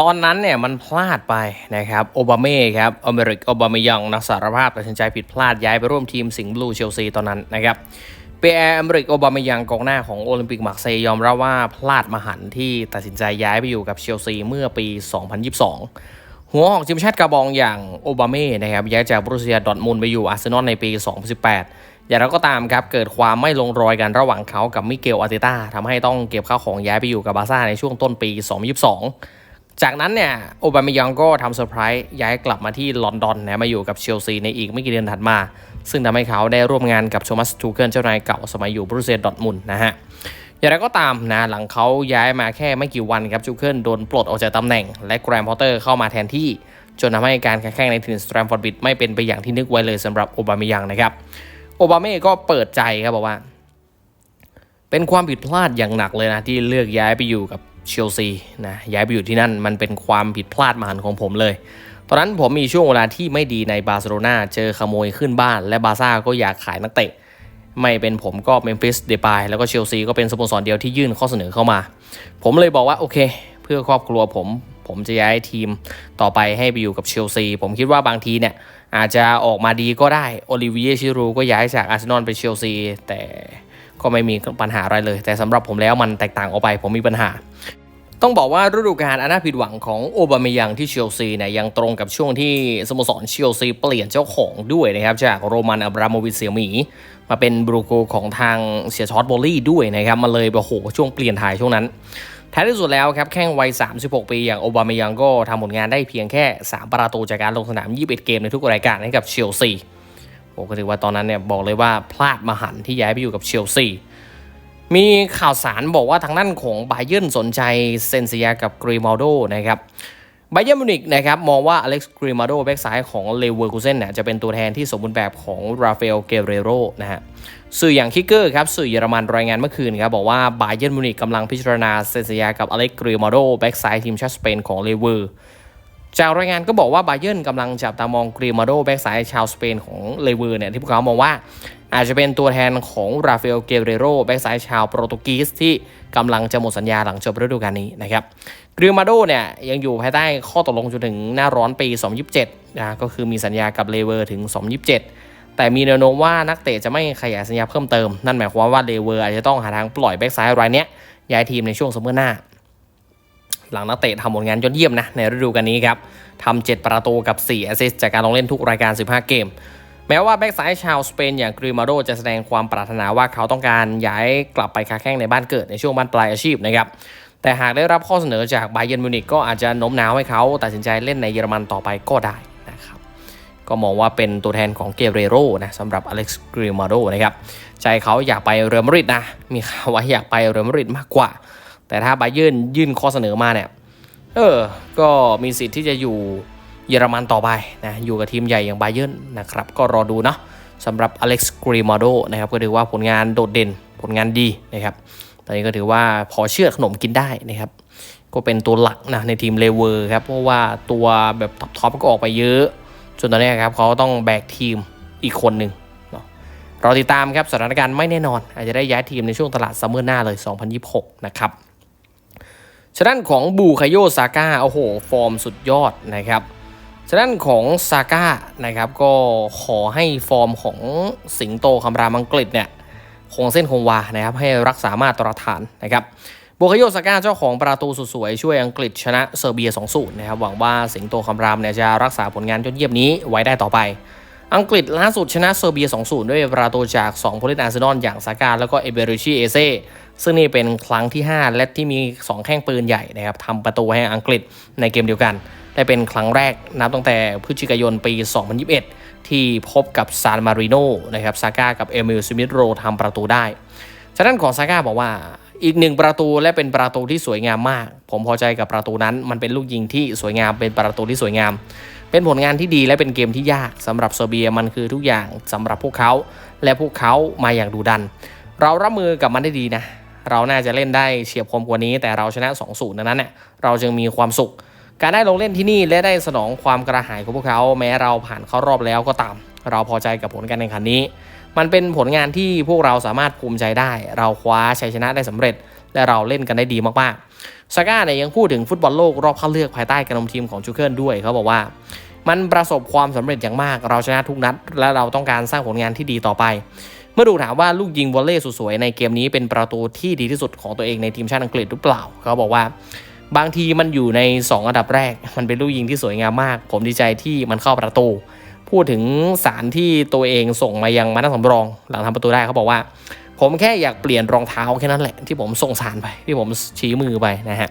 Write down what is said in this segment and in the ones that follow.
ตอนนั้นเนี่ยมันพลาดไปนะครับโอบาเม่ครับอเมริกโอบามายังนักสารภาพตัดสินใจผิดพลาดย้ายไปร่วมทีมสิงห์บลูเชลซีตอนนั้นนะครับเปียร์อเมริกโอบามายังกองหน้าของโอลิมปิกมาร์เซยอมรับว่าพลาดมหันที่ตัดสินใจย้ายไปอยู่กับเชลซีเมื่อปี 2022หัวของทีมชาติกาบองอย่างโอบาเม่นะครับย้ายจากบรูเซียดอทมุนไปอยู่อาร์เซนอลในปี 2018 อย่างไรก็ตามครับ เกิดความไม่ลงรอยกันระหว่างเขากับมิเกลอาร์เตต้าทำให้ต้องเก็บข้าวของย้ายไปอยู่กับบาซ่าในช่วงต้นปี 2022 จากนั้นเนี่ยโอบามิยองก็ทำเซอร์ไพรส์ย้ายกลับมาที่ลอนดอนนะมาอยู่กับเชลซีในอีกไม่กี่เดือนถัดมา ซึ่งทำให้เขาได้ร่วมงานกับโทมัสทูเกิลเจ้านายเก่าสมัยอยู่บรูเซียดอทมุนนะฮะอย่างไรก็ตามนะหลังเขาย้ายมาแค่ไม่กี่วันครับจูเคิลโดนปลดออกจากตำแหน่ง และแกรมพอตเตอร์เข้ามาแทนที่ จนทำให้การแข่งในถิ่นสแตรมฟอร์ดบิดไม่เป็นไปอย่างที่นึกไว้เลยสำหรับโอบามิยังนะครับโอบาเม่ก็เปิดใจครับบอกว่า เป็นความผิดพลาดอย่างหนักเลยนะที่เลือกย้ายไปอยู่กับ เชลซีนะย้ายไปอยู่ที่นั่นมันเป็นความผิดพลาดมหันของผมเลย ตอนนั้นผมมีช่วงเวลาที่ไม่ดีในบาร์เซโลนาเจอขโมยขึ้นบ้าน และบาซ่าก็อยากขายนักเตะ ไม่เป็นผมก็เมมฟิสเดปายแล้วก็เชลซีก็เป็นสโมสรเดียวที่ยื่นข้อเสนอเข้ามา ผมเลยบอกว่าโอเค เพื่อครอบครัวผมผมจะย้ายทีมต่อไปให้ไปอยู่กับเชลซี ผมคิดว่าบางทีเนี่ยอาจจะออกมาดีก็ได้ โอลิเวียชิรูก็ย้ายจากอาร์เซนอลไปเชลซี แต่ก็ไม่มีปัญหาอะไรเลย แต่สำหรับผมแล้วมันแตกต่างออกไป ผมมีปัญหา ต้องบอกว่าฤดูกาลอันน่าผิดหวังของโอบามิยังที่เชลซีเนี่ยยังตรงกับช่วงที่สโมสรเชลซีเปลี่ยนเจ้าของด้วยนะครับ จากโรมันอับราโมวิชเซียหมี มาเป็นบรูโกของทางเสียชอตโบลี่ด้วยนะครับ มาเลยโอ้โหช่วงเปลี่ยนถ่ายช่วงนั้นท้ายที่สุดแล้วครับแข้งวัย 36 ปี อย่างโอบามายังก็ทำผลงานได้เพียงแค่ 3 ประตูจากการลงสนาม 21 เกมในทุกรายการให้กับเชลซีผมก็ถือว่าตอนนั้นเนี่ยบอกเลยว่าพลาดมหันที่ย้ายไปอยู่กับเชลซี มีข่าวสารบอกว่าทางด้านของไบเยนสนใจเซนเซียกับกรีมาโดนะครับไบเย r ร์มิวนิกนะครับมองว่าอเล็กซ์กรีมาโดแบ็กซ้ายของเลเวอร์คูเซนเนี่ยจะเป็นตัวแทนที่สมบูรณ์แบบของราฟาเอลเกเรโรนะฮะสื่ออย่างคิกเกอร์ครับสื่อเยอรมันรายงานเมื่อคืนครับบอกว่าไบเย r ร์มิวนิกกำลังพิจารณาเซนเซียกับอเล็กซ์กรีมาโดแบ็กซ้ายทีมชาติสเปนของเลเวอร์ จากรายงานก็บอกว่าไบเย r ร์นกำลังจับตามองกรีมาโดแบ็กซ้ายชาวสเปนของเลเวอร์เนี่ยที่พวกเขามองว่าอาจจะเป็นตัวแทนของราฟาเอลเกเรโรแบ็กซ้ายชาวโปรตุเกสที่กำลังจะหมดสัญญาหลังจบฤดูกาลนี้นะครับกริมาโดเนี่ยยังอยู่ภายใต้ข้อตกลงจนถึงหน้าร้อนปี 2027นะก็คือมีสัญญากับเลเวอร์ถึง 2027 แต่มีแนวโน้มว่านักเตะจะไม่ขยายสัญญาเพิ่มเติม นั่นหมายความว่าเลเวอร์อาจจะต้องหาทางปล่อยแบ็กซ้ายรายนี้ยย้ายทีมในช่วงซัมเมอร์หน้า หลังนักเตะทำผลงานยอดเยี่ยมนะในฤดูกาลนี้ครับทำ7ประตูกับ4แอสซิสต์จากการลงเล่นทุกรายการ 15 เกม แม้ว่าแบ็กซ้ายชาวสเปนอย่างกริมาโดจะแสดงความปรารถนาว่าเขาต้องการย้ายกลับไปค้าแข้งในบ้านเกิดในช่วงบ้านปลายอาชีพนะครับแต่หากได้รับข้อเสนอจากไบเย r ร์มิวนิกก็อาจจะโน้มน้าวให้เขาตัดสินใจเล่นในเยอรมันต่อไปก็ได้นะครับก็มองว่าเป็นตัวแทนของเกเรโรนะสำหรับอเล็กซ์กริมาโดนะครับใจเขาอยากไปเรอัลมาดริดนะมีข่าวว่าอยากไปเรอัลมาดริดมากกว่า แต่ถ้าไบเย r ร์ยื่นข้อเสนอมาเนี่ยเออ ก็มีสิทธิ์ที่จะอยู่เยอรมันต่อไปนะอยู่กับทีมใหญ่อย่างไบเย r ร์นะครับก็รอดูเนาะสำหรับอเล็กซ์กริมาโดนะครับก็ถือว่าผลงานโดดเด่นผลงานดีนะครับตอนนี้ก็ถือว่าพอเชื่อขนมกินได้นะครับก็เป็นตัวหลักนะในทีมเลเวอร์ครับเพราะว่าตัวแบบท็อปๆก็ออกไปเยอะ จนตอนนี้ครับเขาต้องแบกทีมอีกคนหนึ่งเนาะรอติดตามครับสถานการณ์ไม่แน่นอน อาจจะได้ย้ายทีมในช่วงตลาดซัมเมอร์หน้าเลย 2026 นะครับ ฉะนั้นของบูคาโยซาก้าโอ้โห ฟอร์มสุดยอดนะครับฉะนั้นของซาก้านะครับก็ขอให้ฟอร์มของสิงโตคำรามอังกฤษเนี่ยคงเส้นคงวานะครับให้รักษามาตรฐานนะครับบูคาโยซาก้าเจ้าของประตูสุดสวยช่วยอังกฤษชนะเซอร์เบีย 2-0 นะครับหวังว่าสิงโตคำรามเนี่ยจะรักษาผลงานยอดเยี่ยมนี้ไว้ได้ต่อไป อังกฤษล่าสุดชนะเซอร์เบีย 2-0 ด้วยประตูจาก 2 ผู้เล่นอาร์เซนอลอย่างซาก้าแล้วก็เอเบริชิเอเซซึ่งนี่เป็นครั้งที่ 5 และที่มี 2 แข้งปืนใหญ่นะครับทำประตูให้อังกฤษในเกมเดียวกันและเป็นครั้งแรกนับตั้งแต่พฤศจิกายนปี 2021 ที่พบกับซานมาริโนนะครับซาก้ากับเอมิลสมิธโรทำประตูได้ฉะนั้นของซาก้าบอกว่าอีกหนึ่งประตูและเป็นประตูที่สวยงามมาก ผมพอใจกับประตูนั้น มันเป็นลูกยิงที่สวยงามเป็นประตูที่สวยงาม เป็นผลงานที่ดีและเป็นเกมที่ยากสำหรับเซเบียมันคือทุกอย่างสำหรับพวกเขา และพวกเขามาอย่างดูดัน เรารับมือกับมันได้ดีนะ เราน่าจะเล่นได้เฉียบคมกว่านี้ แต่เราชนะ2 0ดังนั้นเนี่ยเราจึงมีความสุข การได้ลงเล่นที่นี่และได้สนองความกระหายของพวกเขา แม้เราผ่านเข้ารอบแล้วก็ตาม เราพอใจกับผลการแข่งขันนี้ มันเป็นผลงานที่พวกเราสามารถภูมิใจได้ เราคว้าชัยชนะได้สำเร็จ และเราเล่นกันได้ดีมากๆซาก้าเนี่ยยังพูดถึงฟุตบอลโลกรอบคัดเลือกภายใต้การนำทีมของจูเคิลด้วยเขาบอกว่ามันประสบความสำเร็จอย่างมาก เราชนะทุกนัด และเราต้องการสร้างผลงานที่ดีต่อไป เมื่อถูถามว่าลูกยิงวอลเลย์สวยๆในเกมนี้เป็นประตูที่ดีที่สุดของตัวเองในทีมชาติอังกฤษหรือเปล่า เขาบอกว่า บางทีมันอยู่ใน 2 อันดับแรก มันเป็นลูกยิงที่สวยงามมาก ผมดีใจที่มันเข้าประตู พูดถึงสารที่ตัวเองส่งมายังมานักสำรอง หลังทำประตูได้เขาบอกว่า ผมแค่อยากเปลี่ยนรองเท้าแค่นั้นแหละที่ผมส่งสารไปที่ผมชี้มือไปนะฮะ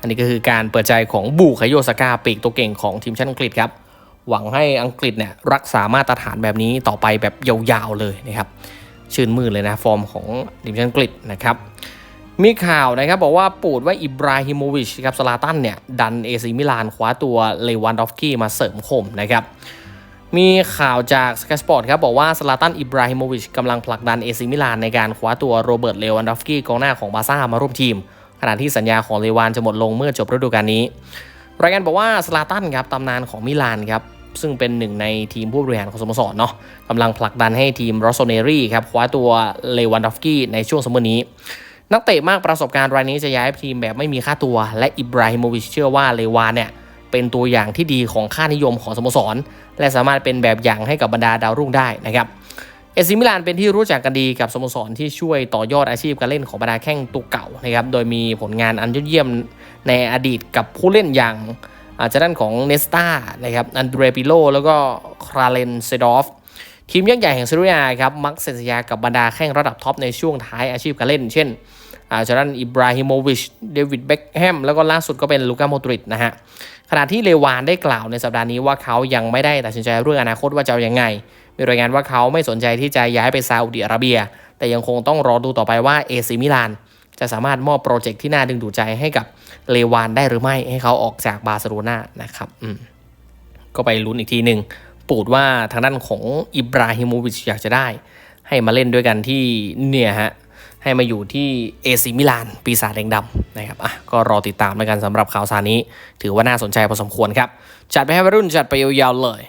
อันนี้ก็คือการเปิดใจของบูคาโยสกาปีกตัวเก่งของทีมชาติอังกฤษครับหวังให้อังกฤษเนี่ยรักษามาตรฐานแบบนี้ต่อไปแบบยาวๆเลยนะครับชื่นมือเลยนะ ฟอร์มของทีมชาติอังกฤษนะครับมีข่าวนะครับบอกว่าปูดว่าอิบราฮิโมวิชครับสลาตันเนี่ยดันเอซิมิลานคว้าตัวเลวันดอฟกี้มาเสริมคมนะครับ มีข่าวจากสกายสปอร์ตครับบอกว่าสลาตันอิบราฮิโมวิชกำลังผลักดันเอซิมิลานในการคว้าตัวโรเบิร์ตเลวันดอฟสกี้กองหน้าของบาร์ซ่ามาร่วมทีม ขณะที่สัญญาของเลวานจะหมดลงเมื่อจบฤดูกาลนี้ รายงานบอกว่าสลาตันครับตำนานของมิลานครับซึ่งเป็นหนึ่งในทีมผู้บริหารของสโมสรเนาะกำลังผลักดันให้ทีมรอสโซเนรีครับคว้าตัวเลวันดอฟสกี้ในช่วงสมมตินี้นักเตะมากประสบการณ์รายนี้จะย้ายทีมแบบไม่มีค่าตัว และอิบราฮิโมวิชเชื่อว่าเลวานเนี่ย เป็นตัวอย่างที่ดีของค่านิยมของสโมสร และสามารถเป็นแบบอย่างให้กับบรรดาดาวรุ่งได้นะครับเอซิมิลานเป็นที่รู้จักกันดีกับสโมสรที่ช่วยต่อยอดอาชีพการเล่นของบรรดาแข้งตัวเก่านะครับโดยมีผลงานอันยอดเยี่ยมในอดีตกับผู้เล่นอย่างอาจจะด้านของเนสตานะครับอันเดรปิโลแล้วก็คราเลนเซดอฟทีมยักษ์ใหญ่แห่งซีเรียครับมักเซ็นสัญญากับบรรดาแข้งระดับท็อปในช่วงท้ายอาชีพการเล่น เช่น อาจารย์อิบราฮิโมวิช เดวิดเบ็คแฮม แล้วก็ล่าสุดก็เป็นลูก้าโมดริดนะฮะ ขณะที่เลวานได้กล่าวในสัปดาห์นี้ว่าเขายังไม่ได้ตัดสินใจเรื่องอนาคตว่าจะอายังไง มีรายงานว่าเขาไม่สนใจที่จะย้ายไปซาอุดิอาระเบีย แต่ยังคงต้องรอดูต่อไปว่าเอซิมิลานจะสามารถมอบโปรเจกต์ที่น่าดึงดูดใจให้กับเลวานได้หรือไม่ให้เขาออกจากบาร์เซโลนานะครับอืมก็ไปลุ้นอีกทีหนึ่งปูดว่าทางด้านของอิบราฮิโมวิชอยากจะได้ ให้มาเล่นด้วยกันที่เนี่ยฮะ ให้มาอยู่ที่เอซิมิลาน ปีศาจแดงดำนะครับอะก็รอติดตามแล้วกันสำหรับข่าวสารนี้ ถือว่าน่าสนใจพอสมควรครับ จัดไปให้วัยรุ่นจัดไปยาวๆเลย